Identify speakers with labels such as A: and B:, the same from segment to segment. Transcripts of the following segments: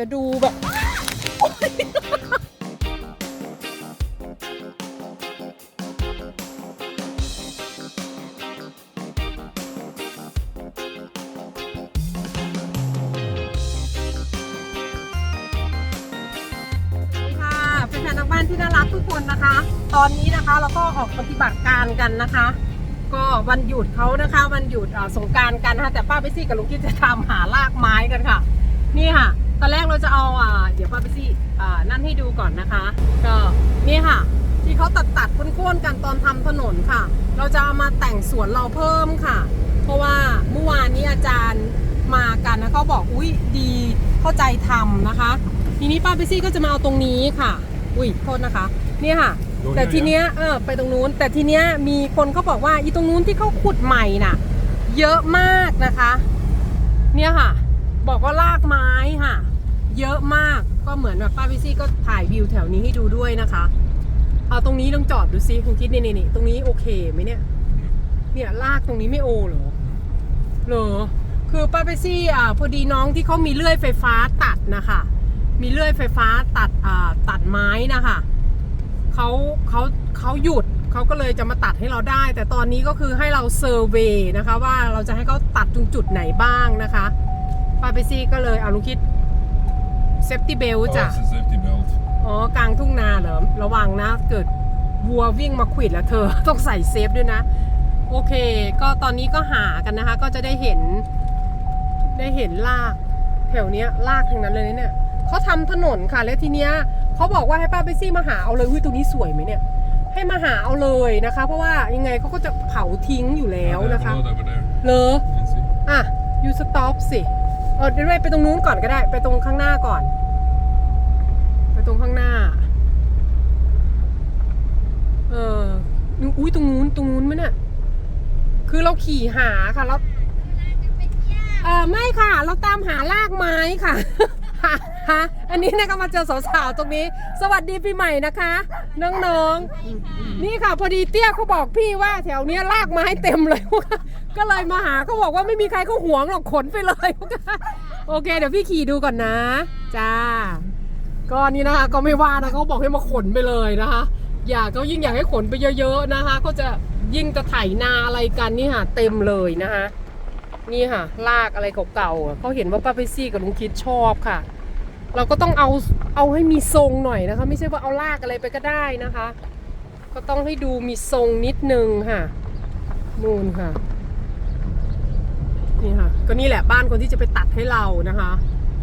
A: จะดูแบบค่ะแฟนๆทางบ้านที่น่ารักทุกคนนะคะ ตอนนี้นะคะเราก็ออกปฏิบัติการกันนะคะ ก็วันหยุดเขานะคะ วันหยุดเอ่อสงกรารกันนะคะแต่ป้าไปซี่กับลุงกิ๊ดจะทำหารากไม้กันค่ะ นี่ค่ะ ตอนแรกเราจะเอาอ่าเดี๋ยวป้าไปซี่อ่านั่นให้ดูก่อนนะคะ ก็นี่ค่ะ ที่เขาตัดตัดๆโค่นๆกันตอนทำถนนค่ะ เราจะเอามาแต่งสวนเราเพิ่มค่ะ เพราะว่าเมื่อวานนี้อาจารย์มากันนะเขาบอกอุ้ยดีเข้าใจทำนะคะ ทีนี้ป้าไปซี่ก็จะมาเอาตรงนี้ค่ะ อุ้ยโทษนะคะ เนี่ยค่ะ
B: ตรงนี้
A: แต่ทีเนี้ยเออไปตรงนู้น แต่ทีเนี้ยมีคนเขาบอกว่าอีตรงนู้นที่เขาขุดใหม่น่ะ เยอะมากนะคะ เนี่ยค่ะ บอกว่าลากไม้ค่ะ เยอะมากก็เหมือนแบบป้าพิซี่ก็ถ่ายวิวแถวนี้ให้ดูด้วยนะคะ เอาตรงนี้ลองจอดดูซิคุณคิดนี่นี่นี่ตรงนี้โอเคไหมเนี่ย เนี่ยลากตรงนี้ไม่โอเหรอเหรอคือป้าเปซี่อ่าพอดีน้องที่เขามีเลื่อยไฟฟ้าตัดนะคะ มีเลื่อยไฟฟ้าตัดอ่าตัดไม้นะคะเขาเขาเขาหยุดเขาก็เลยจะมาตัดให้เราได้ แต่ตอนนี้ก็คือให้เราเซอร์เวย์นะคะ ว่าเราจะให้เขาตัดตรงจุดไหนบ้างนะคะป้าเปซี่ก็เลยเอาลุงคิด เซฟตี้เบล
B: Oh,
A: จ้ะ
B: it's a safety belt.
A: อ๋อกลางทุ่งนาเหรอ ระวังนะ เกิดวัววิ่งมาขวิดแล้วเธอ ต้องใส่เซฟด้วยนะ โอเค ก็ตอนนี้ก็หากันนะคะ ก็จะได้เห็น ได้เห็นลาก แถวเนี้ยลากทั้งนั้นเลยนะเนี่ยเขาทำถนนค่ะ แล้วทีเนี้ยเขาบอกว่าให้ป้าไปซี่มาหาเอาเลยอุ้ยตรงนี้สวยไหมเนี่ย ให้มาหาเอาเลยนะคะ เพราะว่ายังไงเขาก็จะเผาทิ้งอยู่แล้ว
B: They have
A: นะคะ
B: a lot over there.
A: เลอ
B: You can see.
A: อะยูสต็อปสิ เออเดี๋ยวไปตรงนู้นก่อนก็ได้ ไปตรงข้างหน้าก่อน ไปตรงข้างหน้า เอออุ้ยตรงนู้นตรงนู้นไหมเนี่ยคือเราขี่หาค่ะแล้วเออไม่ค่ะ เราตามหาลากไม้ค่ะฮะฮะอันนี้นะคะมาเจอสาวๆตรงนี้ สวัสดีปีใหม่นะคะ น้องๆ นี่ค่ะพอดีเตี้ยเขาบอกพี่ว่าแถวเนี้ยลากไม้เต็มเลย ก็เลยมาหาเขาบอกว่าไม่มีใครเขาหวงหรอกขนไปเลย โอเค เดี๋ยวพี่ขี่ดูก่อนนะ จ้า ก็นี่นะคะ ก็ไม่ว่านะเขาบอกให้มาขนไปเลยนะคะ อยากก็ยิ่งอยากให้ขนไปเยอะๆนะคะก็จะยิ่งจะไถนาอะไรกันนี่ค่ะ เต็มเลยนะคะนี่ค่ะ ลากอะไรเก่าๆเขาเห็นว่าป้าไปซี่กับลุงคิดชอบค่ะ เราก็ต้องเอาเอาให้มีทรงหน่อยนะคะ ไม่ใช่ว่าเอาลากอะไรไปก็ได้นะคะ ก็ต้องให้ดูมีทรงนิดนึงค่ะ นู่นค่ะ นี่ค่ะ ก็นี่แหละบ้านคนที่จะไปตัดให้เรานะคะ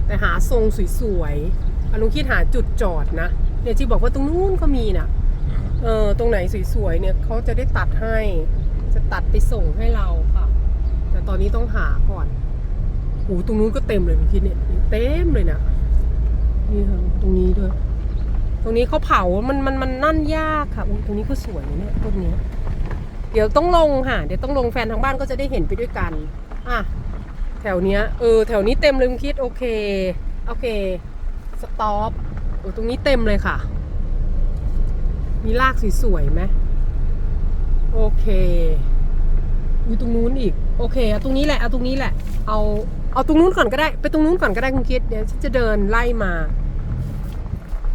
A: แต่หาทรงสวยๆอะลุงคิดหาจุดจอดนะ เนี่ยที่บอกว่าตรงนู้นก็มีน่ะ
B: Yeah.
A: เออตรงไหนสวยๆเนี่ยเขาจะได้ตัดให้ จะตัดไปส่งให้เราค่ะ แต่ตอนนี้ต้องหาก่อนโอ้ตรงนู้นก็เต็มเลยลุงคิดเนี่ยเต็มเลยนะนี่ค่ะตรงนี้ด้วยตรงนี้เขาเผา มัน มัน มันนั่นยากค่ะอุ๊ยตรงนี้ก็สวยนะเนี่ยต้นเนี้ยเดี๋ยวต้องลงค่ะ เดี๋ยวต้องลงแฟนทางบ้านก็จะได้เห็นไปด้วยกัน อะ แถวเนี้ย เออ แถวนี้เต็มเลยลุงคิด โอเค โอเค สต็อปโอ้ตรงนี้เต็มเลยค่ะ มีรากสวยๆไหมโอเคอยู่ตรงนู้นอีก โอเคเอาตรงนี้แหละ เอาตรงนี้แหละ เอา เอาตรงนู้นก่อนก็ได้ ไปตรงนู้นก่อนก็ได้คุณคิด เดี๋ยวฉันจะเดินไล่มา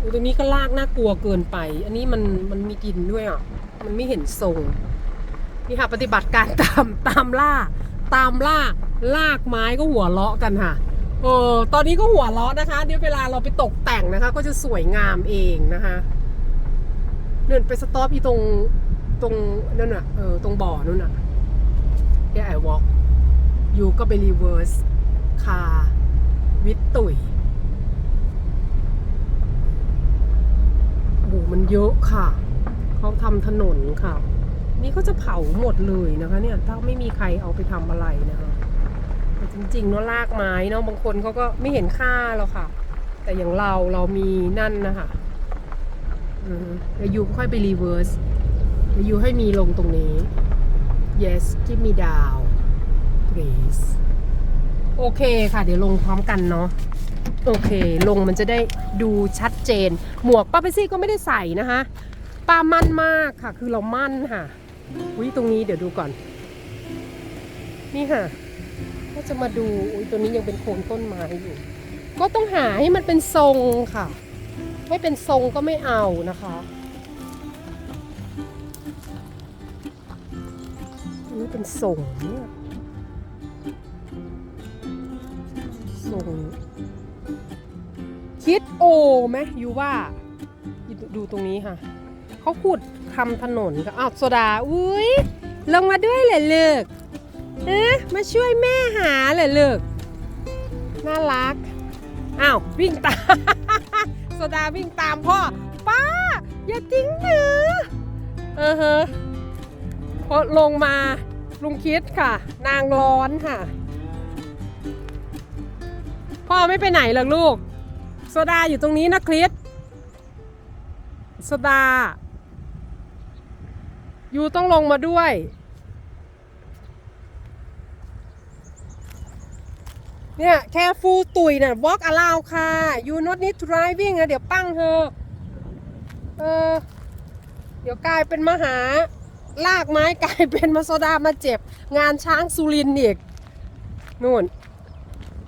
A: อยู่ตรงนี้ก็ลากน่ากลัวเกินไป อันนี้มัน มันมีดินด้วยอะ มันไม่เห็นทรง นี่ค่ะปฏิบัติการตามตามล่า ตามล่าลากไม้ก็หัวเราะกันค่ะเออตอนนี้ก็หัวเราะนะคะ เดี๋ยวเวลาเราไปตกแต่งนะคะ ก็จะสวยงามเองนะคะเดินไปสต็อปอีตรงตรงนั่นน่ะเออตรงบ่อนั่นน่ะแค่ไอวอล์กอยู่ก็ไปรีเวิร์สคาวิตตุยโอ้มันเยอะค่ะ เขาทำถนนค่ะ นี่เขาจะเผาหมดเลยนะคะเนี่ยถ้าไม่มีใครเอาไปทำอะไรนะคะแต่จริงๆเนาะลากไม้เนาะบางคนเขาก็ไม่เห็นค่าหรอกค่ะ แต่อย่างเราเรามีนั่นนะคะอืมแล้วยูค่อยไปรีเวิร์สแล้วยูให้มีลงตรงนี้ yes ที่มีดาว please โอเคค่ะ เดี๋ยวลงพร้อมกันเนาะโอเค ลงมันจะได้ดูชัดเจน หมวกป้าเปซี่ก็ไม่ได้ใส่นะคะป้ามั่นมากค่ะ คือเรามั่นค่ะ อุ้ยตรงนี้เดี๋ยวดูก่อน นี่ค่ะ ก็จะมาดูอุ้ยตัวนี้ยังเป็นโคนต้นไม้อยู่ ก็ต้องหาให้มันเป็นทรงค่ะ ไม่เป็นทรงก็ไม่เอานะคะอันนี่เป็นทรงเนี่ยทรงคิดโอไหมยูว่า ดูตรงนี้ค่ะ เขาขุด ทำถนนค่ะอ้าวโซดา อุ้ยลงมาด้วยเหรอเลิกเอ๊ะมาช่วยแม่หาเหรอเลิกน่ารัก อ้าววิ่งตามโซดาวิ่งตามพ่อ ป้า อย่าทิ้งหนูเออฮะพอลงมาลุงคิดค่ะ นางร้อนค่ะ พ่อไม่ไปไหนหรอกลูกโซดาอยู่ตรงนี้นะคริสโซดา ยูต้องลงมาด้วย เนี่ย แค่ฟูตุยน่ะ walk around ค่ะ you not need driving นะ เดี๋ยวปั้งเธอ เออ เดี๋ยวกลายเป็นมหา ลากไม้กลายเป็นมาโซดามาเจ็บ งานช้างสุรินอีกนู่น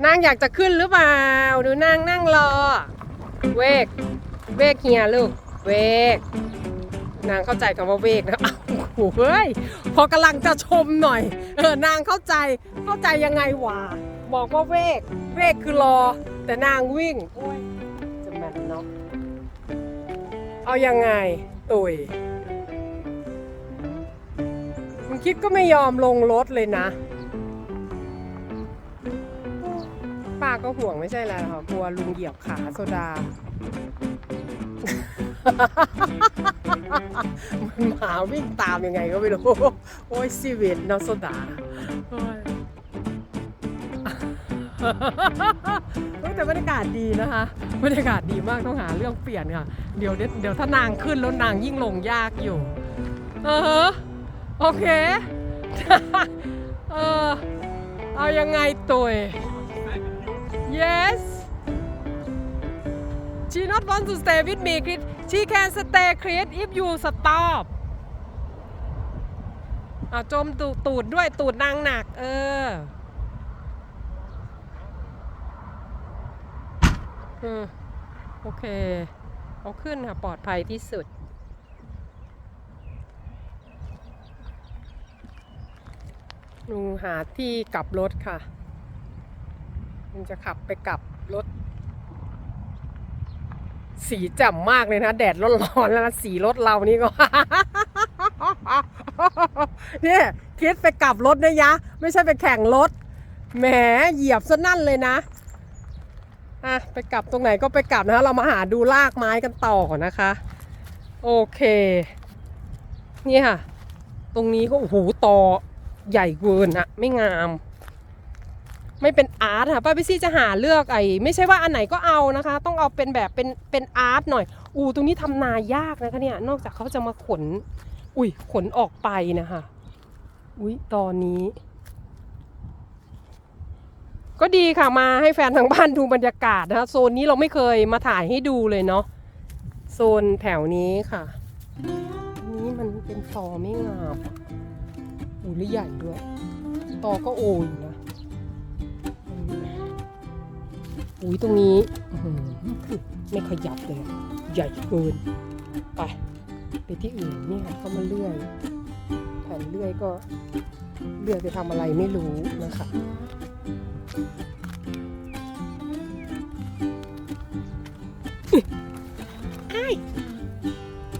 A: นางอยากจะขึ้นหรือเปล่า ดูนางนั่งรอ เวก เวกเฮียลูก เวก นางเข้าใจคำว่าเวกนะ โอ้เฮ้ย พอกำลังจะชมหน่อย เออนางเข้าใจเข้าใจยังไงวะบอกว่าเวกเวกคือรอ แต่นางวิ่งโอ้ยจะแมนเนาะเอายังไงตุยมันคิดก็ไม่ยอมลงรถเลยนะป้าก็ห่วงไม่ใช่แล้วค่ะกลัวลุงเหยียบขาโซดา มันหมาวิ่งตามยังไงก็ไม่รู้ โอ้ยชีวิตนาะโซดาโอ้ยแต่บรรยากาศดีนะคะบรรยากาศดีมากต้องหาเรื่องเปลี่ยนค่ะ เดี๋ยวเดี๋ยวถ้านางขึ้นแล้วนางยิ่งลงยากอยู่ เออโอเค เออเอายังไงตัว yes she not want to stay with me Chris she can stay Chris if you stop อะจมตูตูดด้วยตูดนางหนัก เออโอเค เอาขึ้นค่ะ ปลอดภัยที่สุด ลุงหาที่กลับรถค่ะลุงจะขับไปกลับรถ สีแจ่มมากเลยนะ แดดร้อนๆแล้วนะสีรถเรานี่ก็ เนี่ยคิดไปกลับรถนะยะ ไม่ใช่ไปแข่งรถแหมเหยียบซะนั่นเลยนะอะไปกลับตรงไหนก็ไปกลับนะคะเรามาหาดูลากไม้กันต่อนะคะ โอเค นี่ค่ะ ตรงนี้ก็โอ้โหตอใหญ่เกินอะไม่งาม ไม่เป็นอาร์ตค่ะป้าพิซี่จะหาเลือกไอ้ไม่ใช่ว่าอันไหนก็เอานะคะ ต้องเอาเป็นแบบเป็นเป็นอาร์ตหน่อย อูตรงนี้ทำนายากนะคะเนี่ยนอกจากเขาจะมาขน อุ้ยขนออกไปนะคะอุ้ยตอนนี้ ก็ดีค่ะมาให้แฟนทางบ้านดูบรรยากาศนะคะโซนนี้เราไม่เคยมาถ่ายให้ดูเลยเนาะโซนแถวนี้ค่ะนี้มันเป็นตอไม่งามอูหรือใหญ่ด้วยตอก็โอยนะ อุ้ยตรงนี้อื้อหือไม่ขยับเลย ใหญ่เกิน ไปไปที่อื่นนี่ค่ะก็มาเลื่อยแผ่นเลื่อยก็เลื่อยไปทำอะไรไม่รู้นะคะ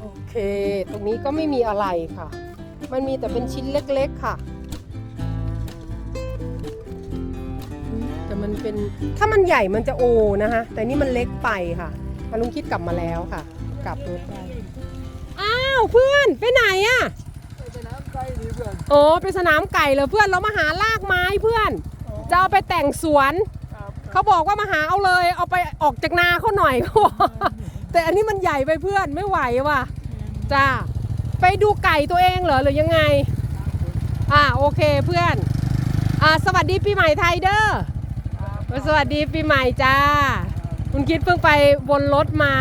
A: โอเค ตรงนี้ก็ไม่มีอะไรค่ะ มันมีแต่เป็นชิ้นเล็กๆค่ะ มแต่มันเป็นถ้ามันใหญ่มันจะโอนะคะ แต่นี่มันเล็กไปค่ะอาลุงคิดกลับมาแล้วค่ะ กลับรถได้อ้าวเพื่อนไปไหนอะ
B: ไปน้ำไกลดีเพื่อน
A: โอ้ไปสนามไก่เลยเพื่อนเรามาหาลากไม้เพื่อน จะเอาไปแต่งสวน
B: ครับ
A: เขาบอกว่ามาหาเอาเลย เอาไปออกจากนาเขาหน่อยเขาบอกแต่อันนี้มันใหญ่ไปเพื่อนไม่ไหวว่ะจ้าไปดูไก่ตัวเองเหรอหรือยังไง อ่าโอเคเพื่อน อ่าสวัสดีปีใหม่ไทยเด้อ สวัสดีปีใหม่จ้า คุณคิดเพิ่งไปวนรถมา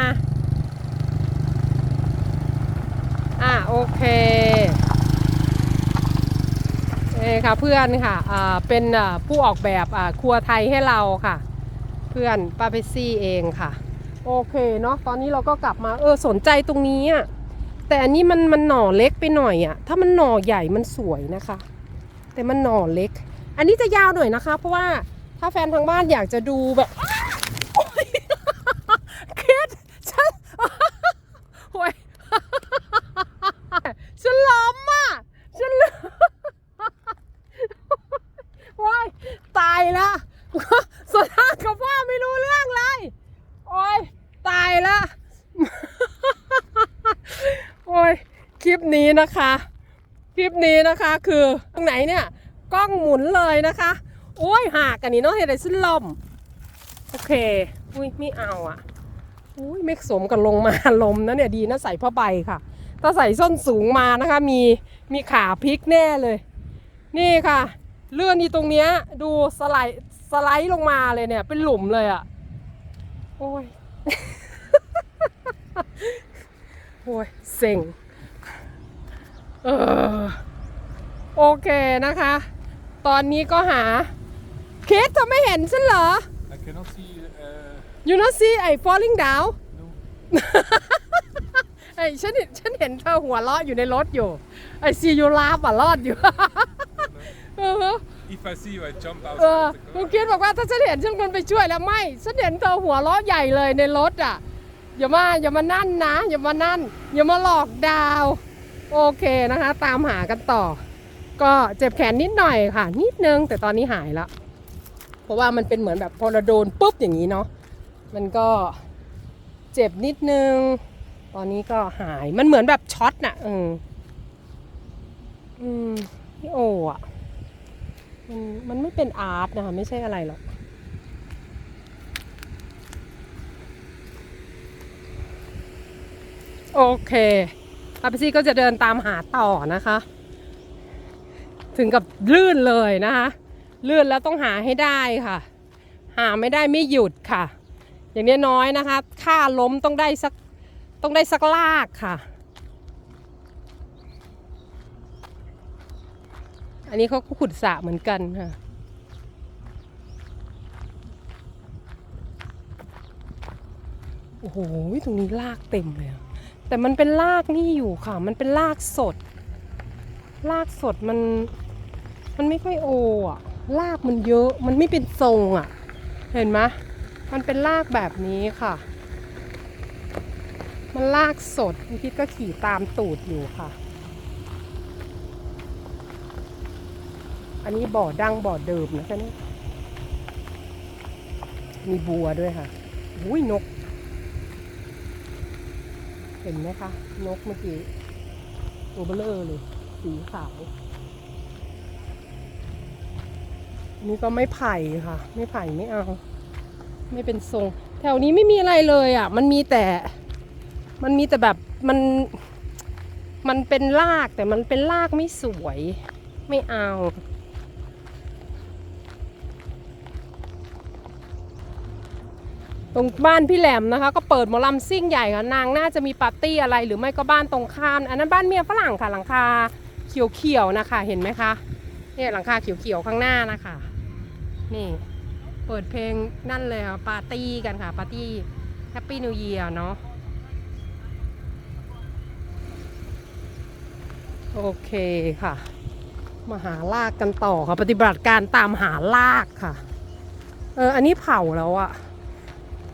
A: อ่าโอเคเอค่ะเพื่อนค่ะอ่าเป็นผู้ออกแบบอ่าครัวไทยให้เราค่ะ เพื่อนป้าเปซี่เองค่ะ โอเคเนาะตอนนี้เราก็กลับมาเออสนใจตรงนี้อะแต่อันนี้มันมันหน่อเล็กไปหน่อยอะถ้ามันหน่อใหญ่มันสวยนะคะ แต่มันหน่อเล็ก อันนี้จะยาวหน่อยนะคะ เพราะว่า ถ้าแฟนทางบ้านอยากจะดูแบบโอ๊ยคิดฉันโอ้ยฉันล้มอะฉันล้มว้ายตายละส่วนทางกับว่าไม่รู้เรื่องเลย โอ้ยตายละโอ้ยคลิปนี้นะคะ คลิปนี้นะคะคือตรงไหนเนี่ย กล้องหมุนเลยนะคะ โอ้ยหากอันนี้เนาะเห็นไดซึ่งลมโอเค อุ้ยไม่เอาอะ อุ้ยไม่สมกับลงมาลมนะเนี่ยดีนะใส่ผ้าใบค่ะ ถ้าใส่ส้นสูงมานะคะ มีมีขาพลิกแน่เลย นี่ค่ะเลื่อนที่ตรงเนี้ย ดูสไลด์สไลด์ลงมาเลยเนี่ย เป็นหลุมเลยอะ โอ้ยโอ้ยเซ็งเออโอเคนะคะ ตอนนี้ก็หา เคสเธอไม่เห็นฉันเหรอ
B: I cannot see. Uh,
A: you not see I falling down
B: no.
A: ไอ้ฉันเห็นฉันเห็นเธอหัวเราะอยู่ในรถอยู่ ไอ้ซียูลาบอะรอดอยู่ เออ
B: If I see you, I jump out.
A: เออ
B: of the
A: คุณ
B: car.
A: คิดบอกว่าถ้าฉันเห็นฉันควรไปช่วยแล้วไม่ ฉันเห็นเธอหัวเราะใหญ่เลยในรถอะ อย่ามาอย่ามานั่นนะ อย่ามานั่น อย่ามาหลอกดาวน์โอเคนะคะ ตามหากันต่อ ก็เจ็บแขนนิดหน่อยค่ะ นิดนึงแต่ตอนนี้หายละเพ ราะว่ามันเป็นเหมือนแบบพอเราโดนปุ๊บอย่างนี้เนาะมันก็เจ็บนิดนึง ตอนนี้ก็หายมันเหมือนแบบช็อตน่ะเอออืมพี่โออะมันมันไม่เป็นอาร์ตนะคะไม่ใช่อะไรหรอกโอเคอาปซี่ก็จะเดินตามหาต่อนะคะ ถึงกับลื่นเลยนะคะ ลื่นแล้วต้องหาให้ได้ค่ะ หาไม่ได้ไม่หยุดค่ะ อย่างนี้น้อยนะคะ ค่าล้มต้องได้สักต้องได้สักลากค่ะ อันนี้เขาก็ขุดสระเหมือนกันค่ะโอ้โหตรงนี้ลากเต็มเลยแต่มันเป็นลากนี่อยู่ค่ะ มันเป็นลากสด ลากสดมัน มันไม่ค่อยโออะ ลากมันเยอะมันไม่เป็นทรงอะ เห็นไหมมันเป็นลากแบบนี้ค่ะ มันลากสดพี่คิดก็ขี่ตามตูดอยู่ค่ะ อันนี้บ่อดั้งบ่อเดิมนะคะนี่มีบัวด้วยค่ะอุ้ยนก เห็นไหมคะ นกเมื่อกี้ตัวเบลอเลย สีขาว นี่ก็ไม่ไผ่ค่ะ ไม่ไผ่ไม่เอา ไม่เป็นทรง แถวนี้ไม่มีอะไรเลยอะ มันมีแต่ มันมีแต่แบบมัน มันเป็นรากแต่มันเป็นรากไม่สวย ไม่เอาตรงบ้านพี่แหลมนะคะ ก็เปิดหมอลำซิ่งใหญ่ค่ะนางน่าจะมีปาร์ตี้อะไรหรือไม่ก็บ้านตรงข้ามอันนั้นบ้านเมียฝรั่งค่ะหลังคาเขียวๆนะคะ เห็นไหมคะเนี่ยหลังคาเขียวๆข้างหน้านะคะ นี่ เปิดเพลงนั่นเลยค่ะปาร์ตี้กันค่ะ ปาร์ตี้แฮปปี้นิวเยียร์เนาะโอเคค่ะ มาหาลากกันต่อค่ะ ปฏิบัติการตามหาลากค่ะ เออ อันนี้เผาแล้วอะ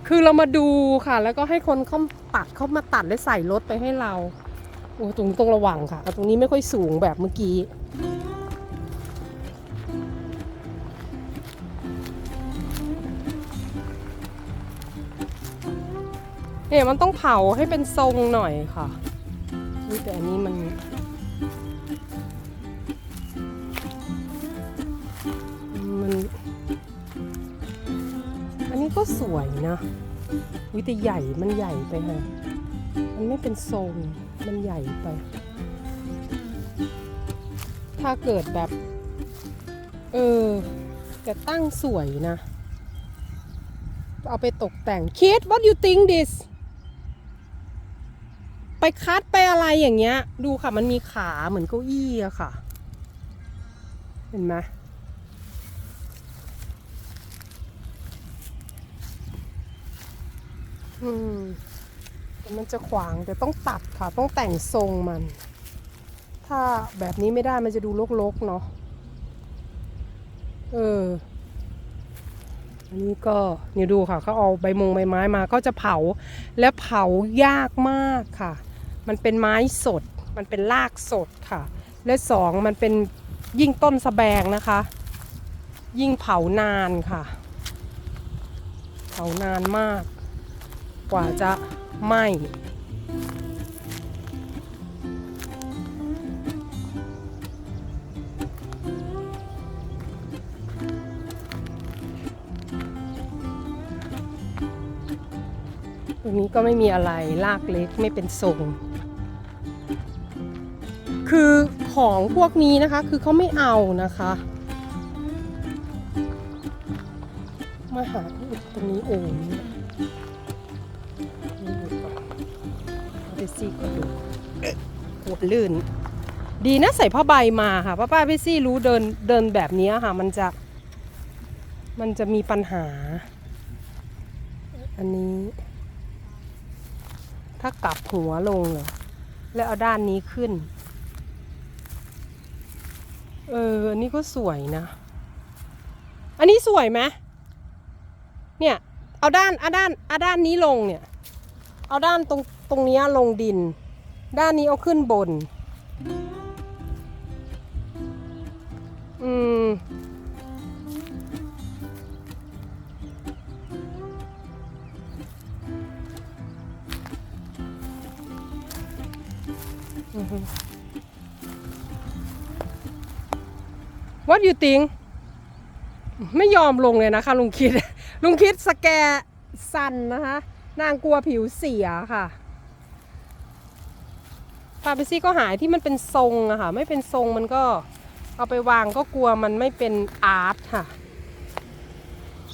A: คือเรามาดูค่ะ แล้วก็ให้คนเขาตัดเขามาตัดและใส่รถไปให้เรา โอ้ตรงต้องระวังค่ะ ตรงนี้ไม่ค่อยสูงแบบเมื่อกี้ เนี่ยมันต้องเผาให้เป็นทรงหน่อยค่ะอุ๊ยแต่อันนี้มัน มัน อันนี้ก็สวยนะวิแต่ใหญ่มันใหญ่ไปฮะมันไม่เป็นทรงมันใหญ่ไป ถ้าเกิดแบบ เออแต่ตั้งสวยนะ เอาไปตกแต่งคิด what you think this ไปคัดไปอะไรอย่างเงี้ย ดูค่ะมันมีขาเหมือนเก้าอี้อะค่ะ เห็นไหมอืมมันจะขวางแต่ต้องตัดค่ะ ต้องแต่งทรงมัน ถ้าแบบนี้ไม่ได้มันจะดูรกๆเนาะเอออันนี้ก็เนี่ยดูค่ะเขาเอาใบมงใบไม้มาก็จะเผาและเผายากมากค่ะ มันเป็นไม้สด มันเป็นรากสดค่ะ และสองมันเป็นยิ่งต้นสะแบงนะคะ ยิ่งเผานานค่ะ เผานานมาก กว่าจะไหม้ตรงนี้ก็ไม่มีอะไรลากเล็กไม่เป็นทรง คือของพวกนี้นะคะ คือเขาไม่เอานะคะ มาหาอุ๊ยตรงนี้โอ่งนี่ยนี่ดูก่อนเอาไปซี่ก็ดูหัวลื่น ดีนะใส่ผ้าใบมาค่ะป้าป้าพี่ซี่รู้เดินเดินแบบนี้ค่ะ มันจะ มันจะมีปัญหา อันนี้ ถ้ากลับหัวลงเหรอแล้วเอาด้านนี้ขึ้น เออ อันนี้ก็สวยนะ อันนี้สวยไหมเนี่ย เอาด้านเอาด้านเอาด้านนี้ลงเนี่ย เอาด้านตรงตรงนี้ลงดิน ด้านนี้เอาขึ้นบน อืม อือ What you think ไม่ยอมลงเลยนะคะ ลุงคิด ลุงคิดสแกสันนะคะ นางกลัวผิวเสียค่ะปาเปซี่ก็หายที่มันเป็นทรงอะค่ะ ไม่เป็นทรงมันก็เอาไปวางก็กลัวมันไม่เป็นอาร์ตค่ะ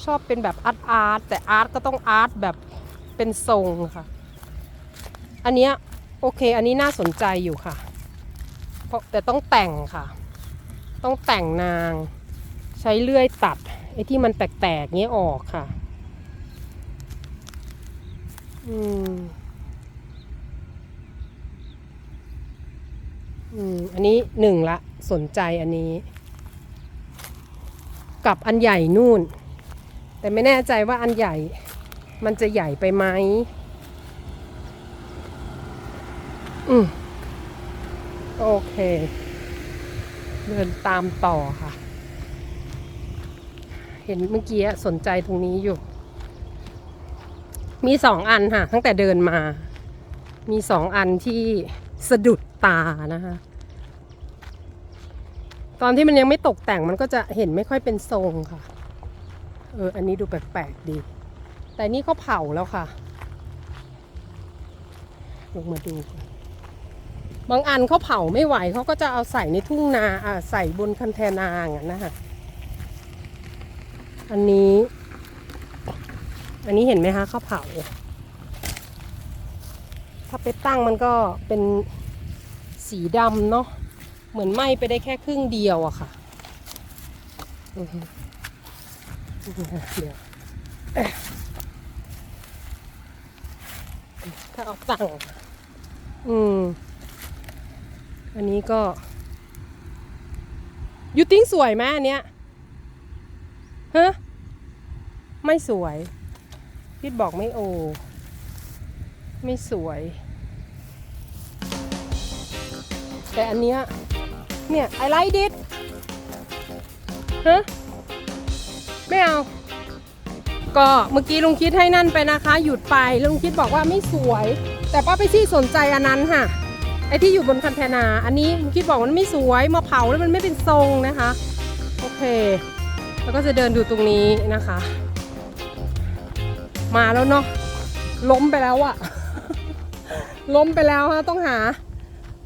A: ชอบเป็นแบบอาร์ตอาร์ตแต่อาร์ตก็ต้องอาร์ตแบบเป็นทรงค่ะ อันเนี้ยโอเค อันนี้น่าสนใจอยู่ค่ะเพราะแต่ต้องแต่งค่ะ ต้องแต่งนาง ใช้เลื่อยตัดไอ้ที่มันแตกๆเงี้ยออกค่ะ อืม อืม อันนี้หนึ่งละสนใจอันนี้ กับอันใหญ่นู่น แต่ไม่แน่ใจว่าอันใหญ่มันจะใหญ่ไปไหม อืม โอเค เดินตามต่อค่ะ เห็นเมื่อกี้สนใจตรงนี้อยู่ มีสองอันค่ะ ตั้งแต่เดินมา มีสองอันที่สะดุดตานะคะ ตอนที่มันยังไม่ตกแต่งมันก็จะเห็นไม่ค่อยเป็นทรงค่ะ เออ อันนี้ดูแปลกๆดี แต่นี่เขาเผาแล้วค่ะ ลงมาดูก่อน บางอันเขาเผาไม่ไหวเขาก็จะเอาใส่ในทุ่งนาอ่าใส่บนคันแทนาอย่างนั้นนะคะอันนี้ อันนี้เห็นไหมคะเขาเผา ถ้าไปตั้งมันก็เป็นสีดำเนาะเหมือนไหม้ไปได้แค่ครึ่งเดียวอะค่ะอือฮึอือฮึเดี๋ยวเอ๊ะถ้าเอาตั้ง อืม อันนี้ก็ยูติ้งสวยไหมอันเนี้ยฮะไม่สวยพี่บอกไม่โอ ไม่สวย แต่อันเนี้ยเนี่ย I like it ฮะไม่เอา ก็เมื่อกี้ลุงคิดให้นั่นไปนะคะ หยุดไปลุงคิดบอกว่าไม่สวย แต่ป้าไปซี่สนใจอันนั้นค่ะ ไอ้ที่อยู่บนคันแทนา อันนี้ลุงคิดบอกมันไม่สวยมาเผาแล้วมันไม่เป็นทรงนะคะ โอเค แล้วก็จะเดินดูตรงนี้นะคะ มาแล้วเนาะล้มไปแล้วอะล้มไปแล้วฮะต้องหา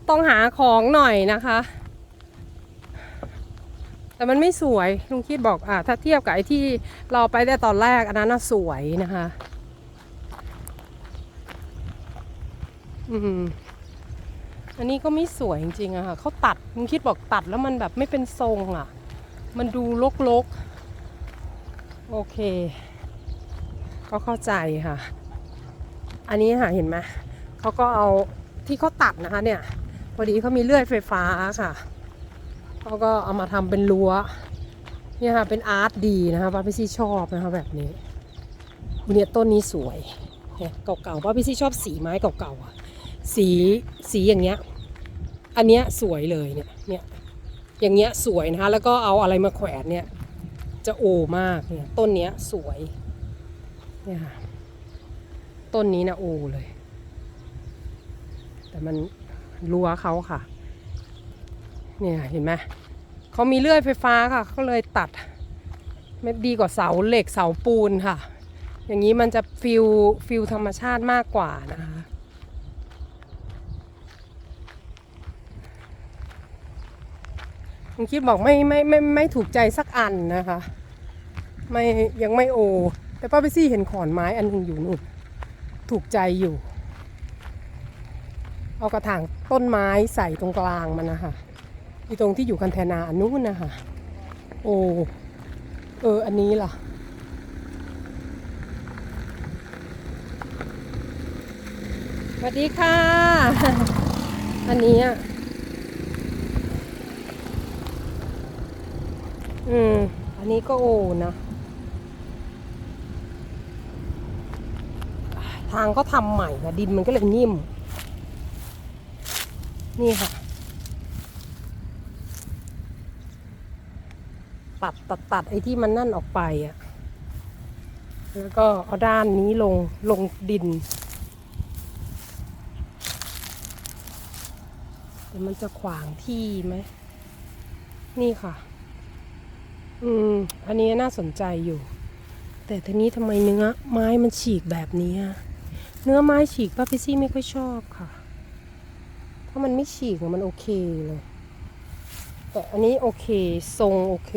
A: ต้องหาของหน่อยนะคะ แต่มันไม่สวยลุงคิดบอกอะถ้าเทียบกับไอ้ที่เราไปได้ตอนแรกอันนั้นน่ะสวยนะคะ อืม อันนี้ก็ไม่สวยจริงๆอะค่ะเขาตัดลุงคิดบอกตัดแล้วมันแบบไม่เป็นทรงอะมันดูลกๆ โอเค ก็เข้าใจค่ะ อันนี้ค่ะเห็นไหมเขาก็เอาที่เขาตัดนะคะเนี่ยพอดีเขามีเลื่อยไฟฟ้าค่ะเขาก็เอามาทำเป็นรั้วเนี่ยค่ะเป็นอาร์ตดีนะคะป้าพี่ซี่ชอบนะคะแบบนี้เนี่ยต้นนี้สวยเนี่ยเก่าๆป้าพี่ซี่ชอบสีไม้เก่าๆอะ สีสีอย่างเงี้ย อันเนี้ยสวยเลยเนี่ยเนี่ยอย่างเงี้ยสวยนะคะแล้วก็เอาอะไรมาแขวนเนี่ย จะโอมากเนี่ยต้นเนี้ยสวยเนี่ยค่ะต้นนี้นะโอเลย แต่มันรั้วเขาค่ะ เนี่ยเห็นไหมเขามีเลื่อยไฟฟ้าค่ะเขาเลยตัดไม่ดีกว่าเสาเหล็กเสาปูนค่ะ อย่างนี้มันจะฟิลฟิลธรรมชาติมากกว่านะคะ คุณคิดบอกไม่ไม่ไม่ไม่ถูกใจสักอันนะคะ ไม่ยังไม่โอ แต่ป้าไปซี่เห็นขอนไม้อันหนึงอยู่นู่นถูกใจอยู่ เอากระถางต้นไม้ใส่ตรงกลางมันนะคะที่ตรงที่อยู่กันแทนาอันนู้นนะคะโอเอออันนี้ล่ะสวัสดีค่ะ อันนี้ อืม อันนี้ก็โอนะ ทางเขาทำใหม่ค่ะดินมันก็เลยนิ่ม นี่ค่ะ ตัดตัดตัดไอ้ที่มันนั่นออกไปอะ่ะ แล้วก็เอาด้านนี้ลงลงดินแต่มันจะขวางที่ไหม นี่ค่ะ อืม อันนี้น่าสนใจอยู่ แต่ทีนี้ทำไมเนื้อไม้มันฉีกแบบนี้ เนื้อไม้ฉีกป้าพิซี่ไม่ค่อยชอบค่ะ ถ้ามันไม่ฉีกมันโอเคเลย แต่อันนี้โอเค ทรงโอเค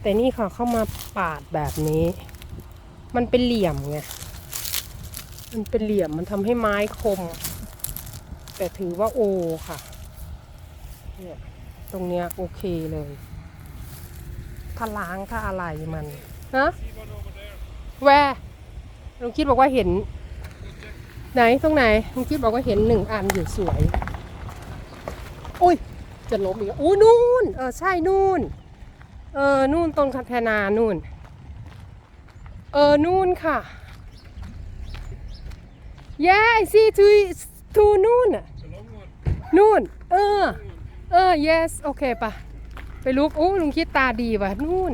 A: แต่นี่ค่ะเข้ามาปาดแบบนี้ มันเป็นเหลี่ยมไง มันเป็นเหลี่ยมมันทำให้ไม้คม แต่ถือว่าโอค่ะ เนี่ย ตรงเนี้ยโอเคเลย ถ้าล้างถ้าอะไรมันฮะแวลุงคิดบอกว่าเห็น ไหนตรงไหนลุงคิดบอกว่าเห็นหนึ่งอันอยู่สวยโอ้ยจะล้มอีกอู้นู่นเออใช่นู่น เออนู่นต้นคาแทนานู่น เออนู่นค่ะ yeah I see to to นู่นน่ะนู่น เออ เออ yes โอเคปะ ไปลุกโอ้ลุงคิดตาดีว่ะนู่น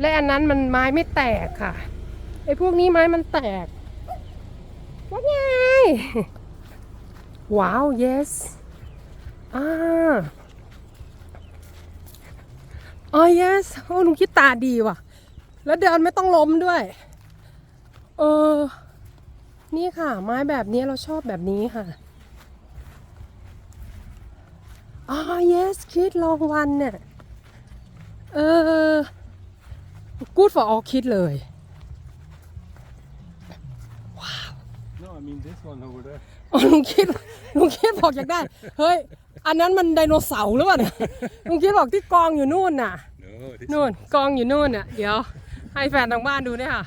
A: และอันนั้นมันไม้ไม่แตกค่ะไอ้พวกนี้ไม้มันแตกว่าไงว้าว yes อ่าอ๋อ yes โอ้ลุงคิดตาดีว่ะ แล้วเดินไม่ต้องล้มด้วย เออ นี่ค่ะ ไม้แบบนี้เราชอบแบบนี้ค่ะอ่า yes คิดลองวันเนี่ย เออ good for all คิดเลย
B: No, I mean this one over there.
A: อ๋อลุงคิดลุงคิดบอกอยากได้ เฮ้ย อันนั้นมันไดโนเสาร์หรือเปล่าเนี่ยลุงคิดบอกที่กองอยู่นู่นน่ะ
B: No, this
A: นู่นกองอยู่นู่นน่ะ เดี๋ยว ให้แฟนทางบ้านดูเนี่ยค่ะ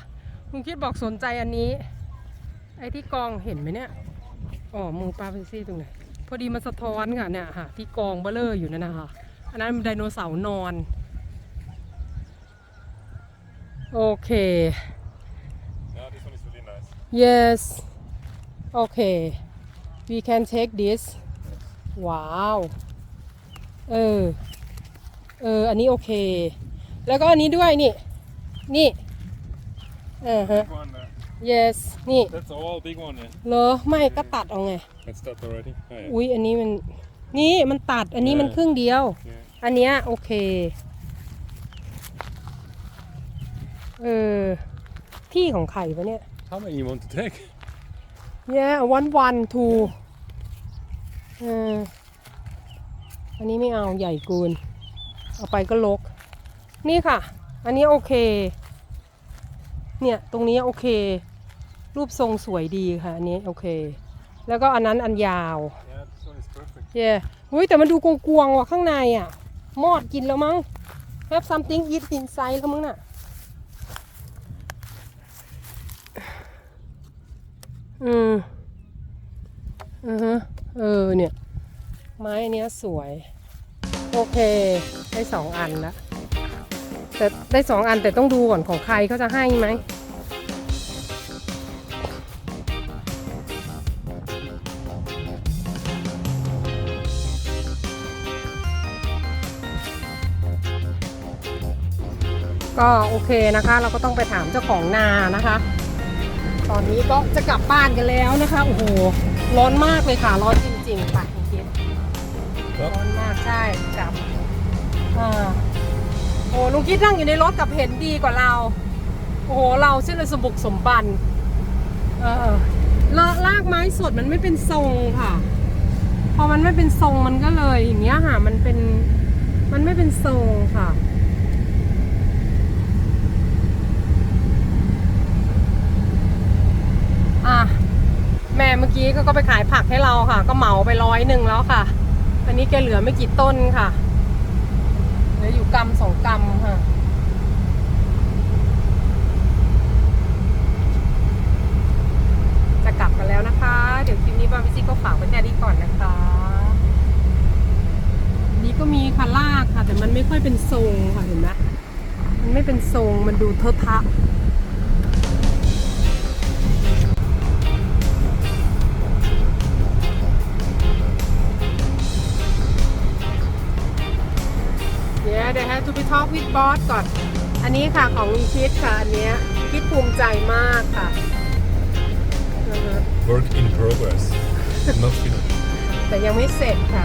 A: ลุงคิดบอกสนใจอันนี้ ไอ้ที่กองเห็นไหมเนี่ย อ๋อมือปลาเฟซี่ตรงไหน พอดีมันสะท้อนค่ะเนี่ยค่ะ ที่กองเบลเลอร์อยู่นั่นนะคะอันนั้นมันไดโนเสาร์นอน โอเค
B: Yeah, this one is really nice.
A: yes okay we can take this ว้าวเออ เออ อันนี้โอเค แล้วก็อันนี้ด้วยนี่ นี่เออฮะ
B: Big one. Uh,
A: yes นี่
B: that's all big one. Yeah.
A: เหรอ ไม่ก็ตัดเอาไง
B: That's that already. Oh, yeah.
A: อุ๊ย อันนี้มัน นี่ มันตัด อันนี้มันครึ่งเดียว
B: yeah.
A: อันเนี้ยโอเค เออ ที่ของใครวะเนี่ย
B: How many you want to take?
A: yeah one one two เอออันนี้ไม่เอาใหญ่เกูนเอาไปก็ลก นี่ค่ะ อันนี้โอเค เนี่ย ตรงนี้โอเค รูปทรงสวยดีค่ะ อันนี้โอเค แล้วก็อันนั้นอันยาว
B: Yeah, this one is perfect.
A: เย่อุ้ยแต่มันดูกวงๆว่ะข้างในอะ มอดกินแล้วมั้ง have something eat inside แล้วมั้งน่ะ อืมอือฮะเออเนี่ย ไม้อันเนี้ยสวย โอเค ได้สองอันละแต่ได้สองอันแต่ต้องดูก่อนของใครเขาจะให้ไหมก็โอเคนะคะ เราก็ต้องไปถามเจ้าของนานะคะ ตอนนี้ก็จะกลับบ้านกันแล้วนะคะ โอ้โห ร้อนมากเลยค่ะ ร้อนจริงๆค่ะคุณคิดร้อนมากใช่กลับอ่าโอ้ลุงคิดนั่งอยู่ในรถกับเห็นดีกว่าเรา โอ้โห เราเช่นเลยสมบุกสมบัน เออลลากไม้สดมันไม่เป็นทรงค่ะ พอมันไม่เป็นทรงมันก็เลยอย่างเงี้ยค่ะ มันเป็น มันไม่เป็นทรงค่ะ อะ แม่เมื่อกี้ก็ก็ไปขายผักให้เราค่ะ ก็เหมาไปร้อยหนึ่งแล้วค่ะตอนนี้แกเหลือไม่กี่ต้นค่ะเหลืออยู่กำสองกำค่ะจะกลับกันแล้วนะคะ เดี๋ยวคลิปนี้บาวิซิก็ฝากไว้แค่นี้ก่อนนะคะนนี้ก็มีค่ะลากค่ะ แต่มันไม่ค่อยเป็นทรงค่ะเห็นไหมมันไม่เป็นทรงมันดูเทอะทะ ทูพิทอกวิดบอสก่อน อันนี้ค่ะของลุงคิดค่ะ อันเนี้ยคิดภูมิใจมากค่ะอือฮึ
B: Work in progress. Not finished.
A: แต่ยังไม่เสร็จค่ะ